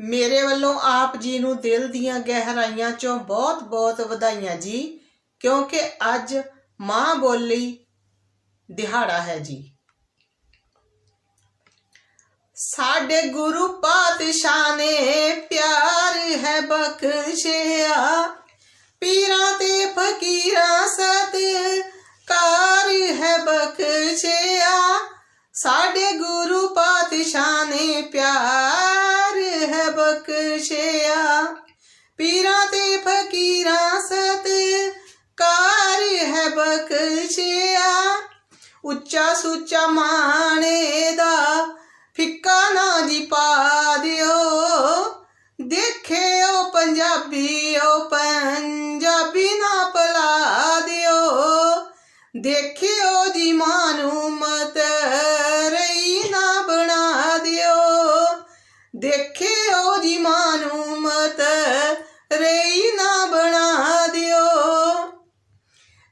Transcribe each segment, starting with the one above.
ਮੇਰੇ ਵੱਲੋਂ ਆਪ ਜੀ ਨੂੰ ਦਿਲ ਦੀਆਂ ਗਹਿਰਾਈਆਂ ਚੋਂ ਬਹੁਤ-ਬਹੁਤ ਵਧਾਈਆਂ ਜੀ, ਕਿਉਂਕਿ ਅੱਜ ਮਾਂ ਬੋਲੀ ਦਿਹਾੜਾ ਹੈ ਜੀ। ਸਾਡੇ ਗੁਰੂ ਪਾਤਸ਼ਾਹ ਨੇ ਪਿਆਰ ਹੈ ਬਖਸ਼ਿਆ, ਪੀਰਾਂ ਤੇ ਫਕੀਰਾਂ ਸਤ ਬਖਸ਼ਿਆ ਪੀਰਾਂ ਤੇ ਫਕੀਰਾਂ ਸਤ ਕਾਰ ਹੈ ਬਖਸ਼ਿਆ। ਉੱਚਾ ਸੁੱਚਾ ਮਾਣੇ ਦਾ ਫਿੱਕਾ ਨਾ ਜੀ ਪਾ ਦਿਓ। ਦੇਖਿਓ ਪੰਜਾਬੀਓ ਪੰਜਾਬੀ ਨਾ ਪਲਾ ਦਿਓ। ਦੇਖਿਓ ਜੀ ਮਾਂ ਮਤ ਦੇਖਿਓ ਜੀ ਮਾਂ ਨੂੰ ਮਤ ਰਹੀ ਨਾ ਬਣਾ ਦਿਓ।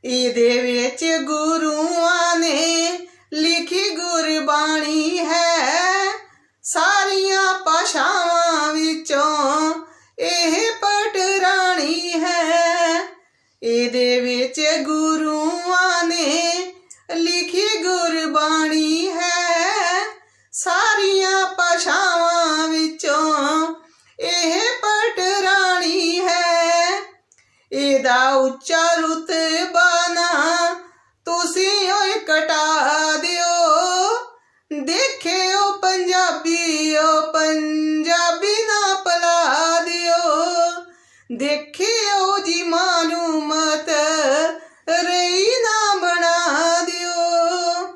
ਇਹਦੇ ਵਿੱਚ ਗੁਰੂਆਂ ਨੇ ਲਿਖੀ ਗੁਰਬਾਣੀ ਹੈ। ਸਾਰੀਆਂ ਭਾਸ਼ਾਵਾਂ ਵਿੱਚੋਂ ਇਹ ਪਟਰਾਣੀ ਹੈ। ਇਹਦੇ ਵਿੱਚ ਗੁਰੂਆਂ ਨੇ ਲਿਖੀ ਗੁਰਬਾਣੀ ਹੈ। ਸਾਰੀਆਂ ਭਾਸ਼ਾ ਉੱਚਾ ਰੁਤਬਾ ਨਾ ਤੁਸੀਂ ਓਏ ਕਟਾ ਦਿਓ। ਦੇਖਿਓ ਪੰਜਾਬੀਓ ਪੰਜਾਬੀ ਨਾ ਪਲਾ ਦਿਓ। ਦੇਖਿਓ ਜੀ ਮਾਂ ਮਤ ਰਹੀ ਨਾ ਬਣਾ ਦਿਓ।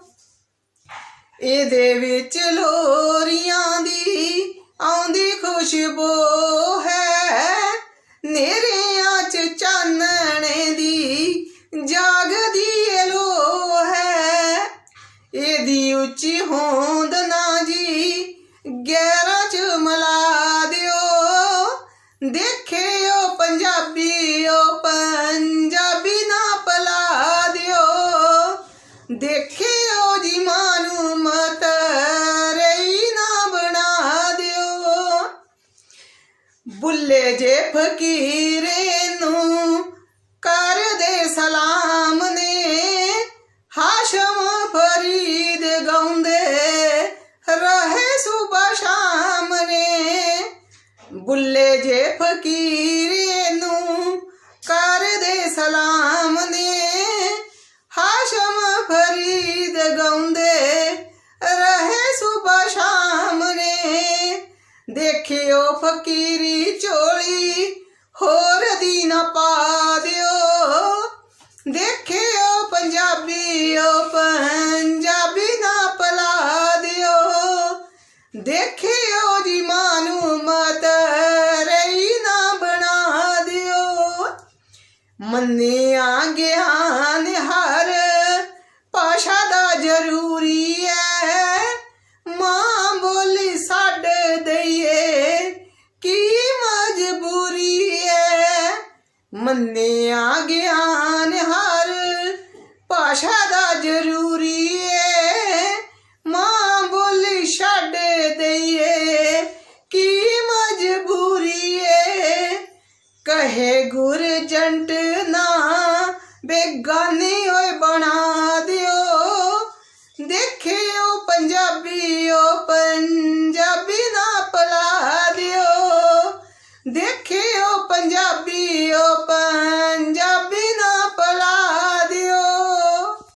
ਇਹਦੇ ਵਿੱਚ ਲੋਰੀਆਂ ਦੀ ਆਉਂਦੀ ਖੁਸ਼ਬੂ ਹੈ। ਨੇਰਿਆਂ ਹੋਂਦ ਨਾ ਜੀ, ਗਹਿਰਾਂ ਚ ਮਲਾ ਦਿਓ। ਦੇਖਿਓ ਪੰਜਾਬੀਓ ਪੰਜਾਬੀ ਨਾ ਪਲਾ ਦਿਓ। ਦੇਖਿਓ ਜੀ ਮਾਂ ਨੂੰ ਮਤ ਰਹੀ ਨਾ ਬਣਾ ਦਿਓ। ਬੁੱਲੇ ਜੇ ਫਕੀਰੇ ਨੂੰ ਬੁੱਲੇ ਜੇ ਫਕੀਰੇ ਨੂੰ ਕਰਦੇ ਸਲਾਮ ਨੇ ਹਾਸ਼ਮ ਫਰੀਦ ਗਾਉਂਦੇ ਰਹੇ ਸੁਬਹ ਸ਼ਾਮ ਨੇ। ਦੇਖਿਓ ਫਕੀਰੀ ਚੋਲੀ ਹੋਰ ਦੀ ਨਾ ਪਾ ਦਿਓ। ਦੇਖਿਓ ਪੰਜਾਬੀਓ ਪੰਜਾਬੀ ਨਾ ਪਲਾ ਦਿਓ। ਦੇਖਿਓ ਜੀ ਮਾਂ ਨੂੰ ਮਤ ਮੰਨਿਆ ਗਿਆਨ ਹਰ ਭਾਸ਼ਾ ਦਾ ਜ਼ਰੂਰੀ ਹੈ ਮਾਂ ਬੋਲੀ ਸਾਡੇ ਦਈਏ ਕੀ ਮਜਬੂਰੀ ਹੈ ਮੰਨਿਆ ਗਿਆਨ ਹਰ ਭਾਸ਼ਾ ਦਾ ਜ਼ਰੂਰੀ ਹੈ ਮਾਂ ਬੋਲੀ ਛੱਡ ਦਈਏ ਕੀ ਮਜਬੂਰੀ ਹੈ ਕਹੇ ਗੁਰਜੰਟ ਨਾ ਬੇਗਾਨੀ ਹੋਏ ਬਣਾ